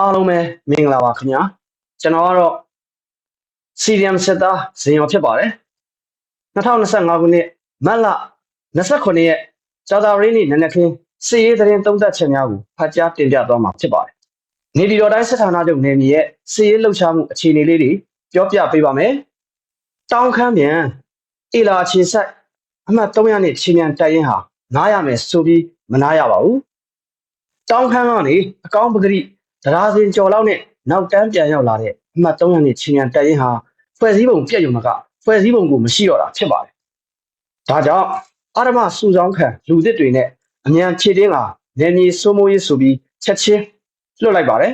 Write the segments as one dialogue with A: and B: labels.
A: အားလုံးပဲမင်္ဂလာပါခင်ဗျာကျွန်တော်ကတော့စီရီယမ်စစ်သားဇင်ရောဖြစ်ပါတယ်2025ခုနှစ်မတ်လ29ရက်ကြာသပတေးနေ့နနက်ခင်းစီရေးသတင်းသုံးသပ်ချက်များကိုဖတ်ကြားတင်ပြသွားမှာဖြစ်ပါတယ်နေပြည်တော်တိုင်းစစ်ဌာနချုပ်နယ်မြေရဲ့စီရေးလှုပ်ရှားမှုအခြေအနေလေးတွေပြောပြပေးပါမယ်တောင်ခမ်းမြန်အီလာအခြေဆိုင်အမှတ်300နဲ့ချင်းမြန်တိုက်ရင်ဟာနားရမယ်ဆိုပြီးမနားရပါဘူးတောင်ခမ်းကနေအကောင်းပဂရိ တရားစင်ကျော်လောက်နဲ့နောက်တန်းပြန်ရောက်လာတဲ့အမှတ်300နဲ့ချင်းမြန်တိုက်ရင်ဟာဖွဲ့စည်းပုံပြည့်ရုံမကဖွဲ့စည်းပုံကိုမရှိတော့တာဖြစ်ပါတယ်ဒါကြောင့်အာရမစူဆောင်းခံလူသစ်တွေနဲ့အမြန်ခြေတင်းကနယ်မြေစိုးမိုးရေးဆိုပြီးချက်ချင်းလွတ်လိုက်ပါတယ်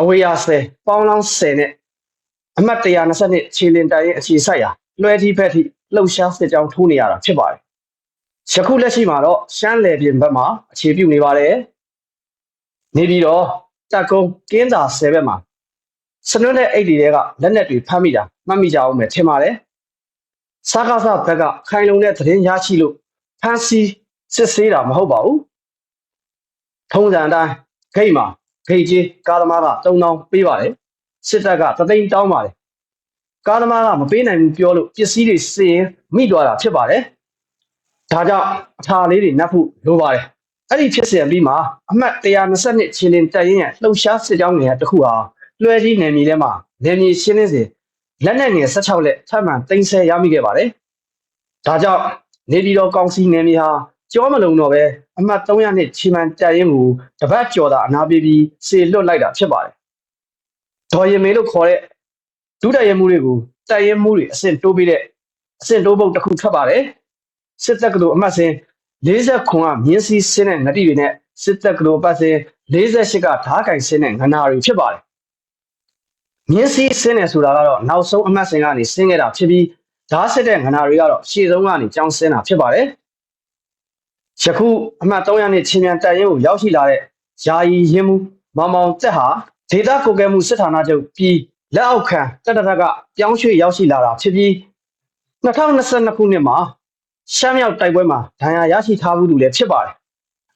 A: အဝေးရဆယ်ပေါင်းလောင်း10နဲ့အမှတ်120ခြေလင်တိုင်ရဲ့အခြေဆိုင်ရာလွှဲတီးဖက်ထိလှုပ်ရှားစစ်ကြောင်းထိုးနေရတာဖြစ်ပါတယ်ယခုလက်ရှိမှာတော့ရှမ်းလယ်ပြင်ဘက်မှာအခြေပြုနေပါတယ်နေပြီးတော့တ က်ကုန်းကင်းသာ10ဘက်မှာစနွတ်တဲ့အိတ်တွေကလက်နက်တွေဖမ်းမိတာမှတ်မိကြအောင်ပဲထင်ပါတယ်စားကားစားဘက်ကခိုင်လုံတဲ့သတင်းရရှိလို့ဖမ်းဆီးစစ်ဆေးတာမဟုတ်ပါဘူးထုံးစံအတိုင်းဂိတ်မှာဂိတ်ကြီးကားသမားက3000ပေးပါတယ်စစ်တပ်ကသသိန်းတောင်းပါတယ်ကားသမားကမပေးနိုင်ဘူးပြောလို့ပစ္စည်းတွေစင်ရင်မိသွားတာဖြစ်ပါတယ်ဒါကြောင့်အထာလေးတွေနှက်ဖို့လိုပါတယ် အဲ့ဒီဖြစ်စဉ်ပြီးမှာအမှတ်122ချင်းလင်းတက်ရင်ရဲ့လှုပ်ရှားစစ်ကြောင်းငယ်တစ်ခုဟာလွှဲကြီးနယ်မြေထဲမှာနယ်မြေရှင်းလင်းစဉ်လက်နက်ငယ်16လက်ထပ်မံတင်ဆက်ရမိခဲ့ပါတယ်ဒါကြောင့်နေပြည်တော်ကောင်စီနယ်မြေဟာကြောမလုံတော့ပဲအမှတ်300နဲ့ချီမန်တက်ရင်ကိုတပတ်ကျော်တာအနာပေးပြီးစေလွတ်လိုက်တာဖြစ်ပါတယ်ဒေါ်ရင်မေလို့ခေါ်တဲ့ဒုတက်ရင်မှုတွေကိုတက်ရင်မှုတွေအဆင့်တိုးပေးတဲ့အဆင့်တိုးပုတ်တစ်ခုထွက်ပါတယ်စစ်တပ်ကလို့အမှတ်စဉ် 40ခွန်ကမြင်းစည်းဆင်းတဲ့ငတိတွေနဲ့စစ်တပ်ကလို့ပတ်စဉ်48ကဓားကင်ဆင်းတဲ့ငနာတွေဖြစ်ပါတယ်မြင်းစည်းဆင်းတယ်ဆိုတာကတော့နောက်ဆုံးအမှတ်စဉ်ကနေဆင်းခဲ့တာဖြစ်ပြီးဓားစစ်တဲ့ငနာတွေကတော့ရှေ့ဆုံးကနေကြောင်းဆင်းတာဖြစ်ပါတယ်ယခုအမှတ်300နဲ့ချင်းမြန်တက်ရင်ကိုရောက်ရှိလာတဲ့ယာယီရင်းမှုမောင်မောင်တက်ဟာဒေတာကိုကဲမှုစစ်ဌာနချုပ်ပြီးလက်အောက်ခံတက်တရကပြောင်းရွှေ့ရောက်ရှိလာတာဖြစ်ပြီး2022ခုနှစ်မှာ ရှမ်းမြောက်တိုက်ပွဲမှာဒဏ်ရာရရှိထားမှုတူလည်းဖြစ်ပါတယ်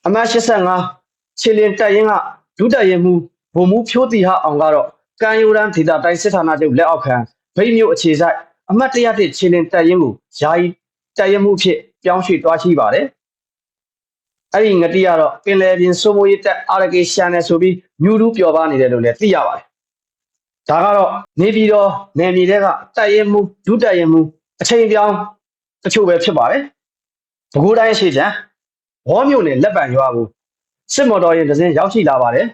A: အမှတ်85ခြေလင်တက်ရင်ကဒုတက်ရင်မှုဗိုလ်မှူးဖြိုးတီဟာအောင်ကတော့ကံယူရန်ဒေတာတိုင်းစစ်ဌာနချုပ်လက်အောက်ခံဗိတ်မျိုးအခြေဆိုင်အမှတ်101ခြေလင်တက်ရင်ကိုယာယီတက်ရင်မှုဖြစ်ပြောင်းရွှေ့သွားရှိပါတယ်အဲ့ဒီငတိကတော့ပင်လယ်ပြင်စိုးမိုးရေးတက်အာရကေရှန်နယ်ဆိုပြီးမြူတူးပျော်ပါနေတယ်လို့လည်းသိရပါတယ်။ဒါကတော့နေပြည်တော်နယ်မြေတွေကတက်ရင်မှုဒုတက်ရင်မှုအချိန်ပြောင်း တချို့ပဲဖြစ်ပါတယ်။ပဲခူးတိုင်းရှိချံဝေါမြို့နယ်လက်ပံရွာကိုစစ်မော်တော်ယာဉ်တစ်စင်းရောက်ရှိလာပါတယ်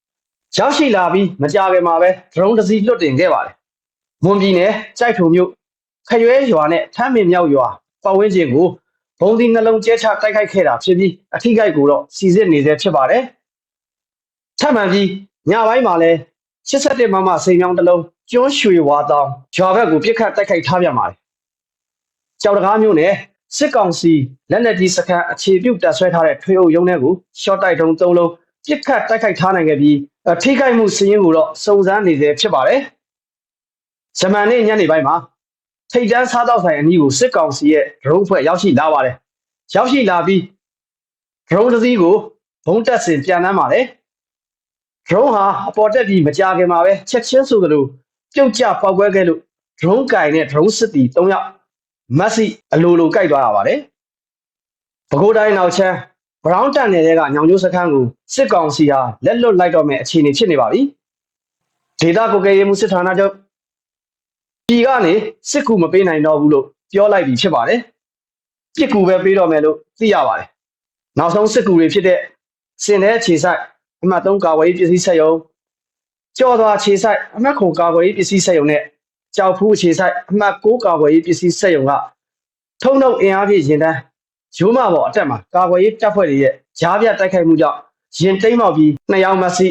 A: ။ရောက်ရှိလာပြီးမကြာခင်မှာပဲဒရုန်းတစ်စီးလွတ်တင်ခဲ့ပါတယ်။မွန်ပြည်နယ်ကြိုက်ထုံမြို့ခရွဲရွာနဲ့ထမ်းမင်မြောက်ရွာပတ်ဝန်းကျင်ကိုဘုံဒီနှလုံးကျဲချတိုက်ခိုက်ခဲ့တာဖြစ်ပြီးအထိခိုက်ကိုတော့စီစစ်နေသေးဖြစ်ပါတယ်။ထပ်မံပြီးညပိုင်းမှာလည်း87မမစိန်မြောင်းတစ်လုံးကျွန်းရွှေဝါတောင်ရွာဘက်ကိုပြစ်ခတ်တိုက်ခိုက်ထားပြန်ပါတယ်။ ကြောက်တကားမျိုးနဲ့စစ်ကောင်စီလက်နက်ကြီးစခန်းအခြေပြုတပ်ဆွဲထားတဲ့ထွေအုပ်ရုံးထဲကိုရှော့တိုက်တုံး၃လုံးပြစ်ခတ်တိုက်ခိုက်ထားနိုင်ခဲ့ပြီးအထိခိုက်မှုစီးရင်ကိုတော့စုံစမ်းနေသေးဖြစ်ပါတယ်။ဂျမန်နေ့ညနေပိုင်းမှာထိတ်တန်းစားတော့ဆိုင်အနီးကိုစစ်ကောင်စီရဲ့ဒရုန်းဖွဲ့ရောက်ရှိလာပါတယ်။ရောက်ရှိလာပြီးဒရုန်းတစ်စီးကိုဘုံတက်စင်ပြန်နှမ်းပါတယ်။ drone ဟာအပေါ်တက်ပြီးမကြခင်မှာပဲချက်ချင်းဆိုသလိုပြုတ်ကျပေါက်ကွဲခဲ့လို့ drone ကင်နဲ့ drone စစ်တီ၃ယောက် မက်ဆီအလိုလိုကြိုက်သွားတာပါတယ်။ပဲခူးတိုင်းနောက်ချမ်းဘရောင်းတန်နယ်ကညောင်ကျိုးစခန်းကိုစစ်ကောင်စီဟာလက်လွတ်လိုက်တော့မယ့်အခြေအနေဖြစ်နေပါပြီ။ဒေတာကိုကယ်ရေးမှုစစ်ဌာနချုပ်ပြည်ကနေစစ်ကူမပေးနိုင်တော့ဘူးလို့ပြောလိုက်ပြီးဖြစ်ပါတယ်။ပြစ်ကူပဲပေးတော့မယ်လို့သိရပါတယ်။နောက်ဆုံးစစ်ကူတွေဖြစ်တဲ့စင်တဲ့ခြေဆိုင်အမှတ်3ကာဝေးပစ္စည်းဆက်ယုံကြော်သွားခြေဆိုင်အမှတ်ခုကာဝေးပစ္စည်းဆက်ယုံနဲ့ ကြောက်ဖူးခြေဆိုင်အမှတ်6ကာဝေးပစ္စည်းဆက်ယုံကထုံနှုတ်အင်အားဖြင့်ရင်တန်းရိုးမပေါ်အတက်မှာကာဝေးတပ်ဖွဲ့တွေရဲ့ကြားပြတိုက်ခိုက်မှုကြောင့်ရင်တိမ့်မောက်ပြီး2ယောက်မစီ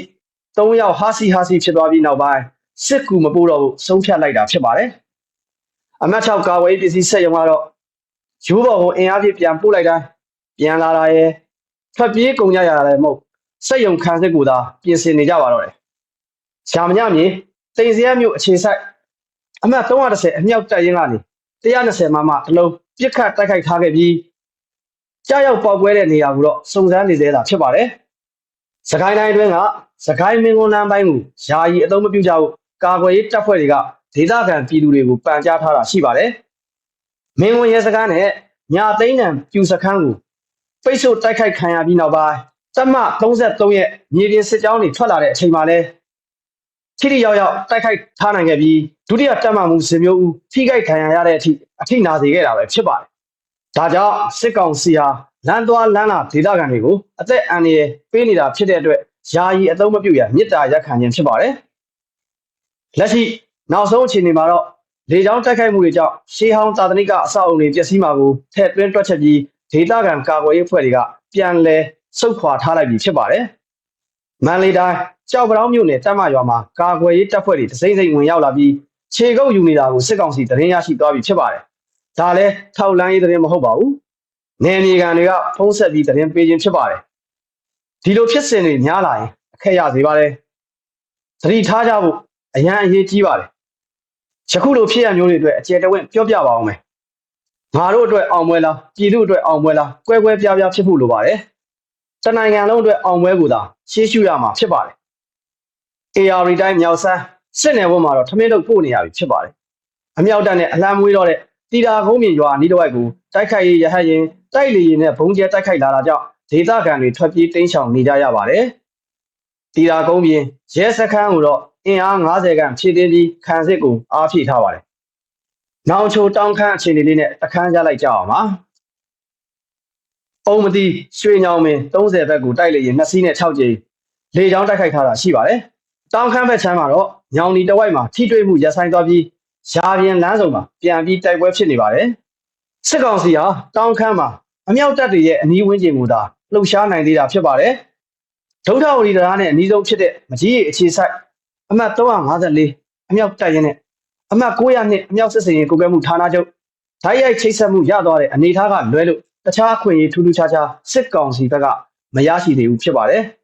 A: 3ယောက်ဟာစီဟာစီဖြစ်သွားပြီးနောက်ပိုင်းစစ်ကူမပို့တော့ဘူးဆုံးဖြတ်လိုက်တာဖြစ်ပါတယ်။အမတ်6ကာဝေးပစ္စည်းဆက်ရုံကတော့ရိုးပေါ်ကိုအင်အားဖြင့်ပြန်ပို့လိုက်တိုင်းပြန်လာတာရဲ့ထွက်ပြေးကုန်ကြရတာလည်းမဟုတ်ဆက်ယုံခံစစ်ကိုသာပြင်ဆင်နေကြပါတော့တယ်။ရှာမညမြေတိန်စရဲမြို့အခြေဆိုင် အမှတ်330အမြောက်တက်ရင်ကနေ120မမအလုံးပြစ်ခတ်တိုက်ခိုက်ထားခဲ့ပြီးကြားရောက်ပေါက်ပွဲတဲ့နေရာကိုတော့စုံစမ်းနေသေးတာဖြစ်ပါတယ်။စကိုင်းတိုင်းအတွင်းကစကိုင်းမင်းကွန်းလမ်းပိုင်းကိုယာယီအသုံးမပြုကြဘူးကာကွယ်ရေးတပ်ဖွဲ့တွေကဒေသခံပြည်သူတွေကိုပန်ကြားထားတာရှိပါတယ်မင်းကွန်းရဲစခန်းနဲ့ညာသိန်းတန်ပြူစခန်းကိုပိတ်ဆို့တိုက်ခိုက်ခံရပြီးနောက်ပိုင်းတပ်မ33ရဲ့မြေပြင်စစ်ကြောင်းတွေထွက်လာတဲ့အချိန်မှာလဲ ထိထိရောက်ရောက်တိုက်ခိုက်ထားနိုင်ခဲ့ပြီးဒုတိယတပ်မမှုစင်မျိုးဦးထိခိုက်ခံရရတဲ့အထိအထိနာစေခဲ့တာပဲဖြစ်ပါတယ်ဒါကြောင့်စစ်ကောင်စီဟာလမ်းသွားလမ်းလာဒေသခံတွေကိုအသက်အန္တရာယ်ပေးနေတာဖြစ်တဲ့အတွက်ယာယီအသုံးမပြုရမြစ်တာရက်ခံခြင်းဖြစ်ပါတယ်လက်ရှိနောက်ဆုံးအခြေအနေမှာတော့လေကြောင်းတိုက်ခိုက်မှုတွေကြောင့်ရှေးဟောင်းသာသနိကအဆောက်အုံတွေပျက်စီးမှာကိုထည့်သွင်းတွက်ချက်ပြီးဒေသခံကာကွယ်ရေးအဖွဲ့တွေကပြန်လည်စုခွာထားလိုက်ပြီဖြစ်ပါတယ်မန္တလေးတိုင်း ကြောက်ပတောင်းမြို့နယ်တပ်မရွာမှာကာကွယ်ရေးတပ်ဖွဲ့တွေတစိမ့်စိမ့်ဝင်ရောက်လာပြီးခြေကုပ်ယူနေတာကိုစစ်ကောင်စီသတင်းရရှိသွားပြီဖြစ်ပါတယ်ဒါလည်းထောက်လန်းရေးသတင်းမဟုတ်ပါဘူးနယ်မြေခံတွေကဖုံးဆက်ပြီးသတင်းပေးခြင်းဖြစ်ပါတယ်ဒီလိုဖြစ်စဉ်တွေများလာရင်အခက်ရစေပါတယ်သတိထားကြဖို့အရန်အရေးကြီးပါတယ်ယခုလိုဖြစ်ရမျိုးတွေအတွက်အကျယ်တဝင့်ပြောပြပါအောင်မယ်ငါတို့အတွက်အောင်ပွဲလားပြည်သူအတွက်အောင်ပွဲလားကွဲကွဲပြားပြားဖြစ်ဖို့လိုပါတယ်တနိုင်ငံလုံးအတွက်အောင်ပွဲကိုသာရှေးရှုရမှာဖြစ်ပါတယ် AR တိုင်းမြောက်ဆန်းစစ်နယ်ဘုံမှာတော့ထမင်းတို့ပို့နေရပြီဖြစ်ပါတယ်အမြောက်တက်နဲ့အလံမွေးတော့တဲ့တီတာကုန်းမြေရွာနီးတစ်ဝိုက်ကိုတိုက်ခိုက်ရေးရဟတ်ရင်တိုက်လေရင်နဲ့ဘုံကျဲတိုက်ခိုက်လာတာကြောင့်ဒေသခံတွေထွက်ပြေးတိမ်းရှောင်နေကြရပါတယ်တီတာကုန်းပြင်ရဲစခန်းကိုတော့အင်အား90ခန့်ဖြည့်တင်းပြီးခံစစ်ကိုအားဖြည့်ထားပါတယ်။နောင်ချိုတောင်ခန့်အခြေအနေလေးနဲ့အခန်းကြလိုက်ကြအောင်ပါ။အုံမတိရွှေညောင်မင်း30ဘက်ကိုတိုက်လေရင်2စီးနဲ့6ကြိမ်လေကြောင်းတိုက်ခိုက်ထားတာရှိပါတယ်။ တောင်ခန့်ဘက်ချမ်းမှာတော့ညောင်ဒီတဝိုက်မှာထိတွေ့မှုရပ်ဆိုင်သွားပြီးရာပြင်လမ်းစုံမှာပြန်ပြီးတိုက်ပွဲဖြစ်နေပါတယ်။စစ်ကောင်စီဟာတောင်ခန့်မှာအမြောက်တပ်တွေရဲ့အနီးဝန်းကျင်ကိုသာလှုပ်ရှားနိုင်သေးတာဖြစ်ပါတယ်။ဒုထဝရီတရားနဲ့အနီးဆုံးဖြစ်တဲ့မကြီးရီအခြေဆိုင်အမှတ်354အမြောက်တပ်ရင်းနဲ့အမှတ်900နဲ့အမြောက်စစ်စင်ရင်ကိုကဲမှုဌာနချုပ်ဓာတ်ရိုက်ချိတ်ဆက်မှုရသွားတဲ့အနေအထားကလွဲလို့တခြားအခွင့်အရေးထူးထူးခြားခြားစစ်ကောင်စီဘက်ကမရရှိသေးဘူးဖြစ်ပါတယ်။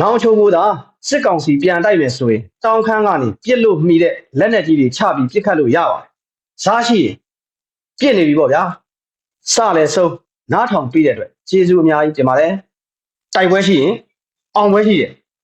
A: နောင်ချုံမို့သာစစ်ကောင်စီပြန်တိုက်မယ်ဆိုရင်တောင်ခမ်းကနေပြစ်လို့မှီတဲ့လက်နက်ကြီးတွေချပြီးပြစ်ခတ်လို့ရပါတယ်။စားရှိရင်ပြစ်နေပြီပေါ့ဗျာ။စလဲဆုံးနားထောင်ပြီးတဲ့အတွက်ကျေးဇူးအများကြီးတင်ပါတယ်။တိုက်ပွဲရှိရင်အောင်ပွဲရှိတယ်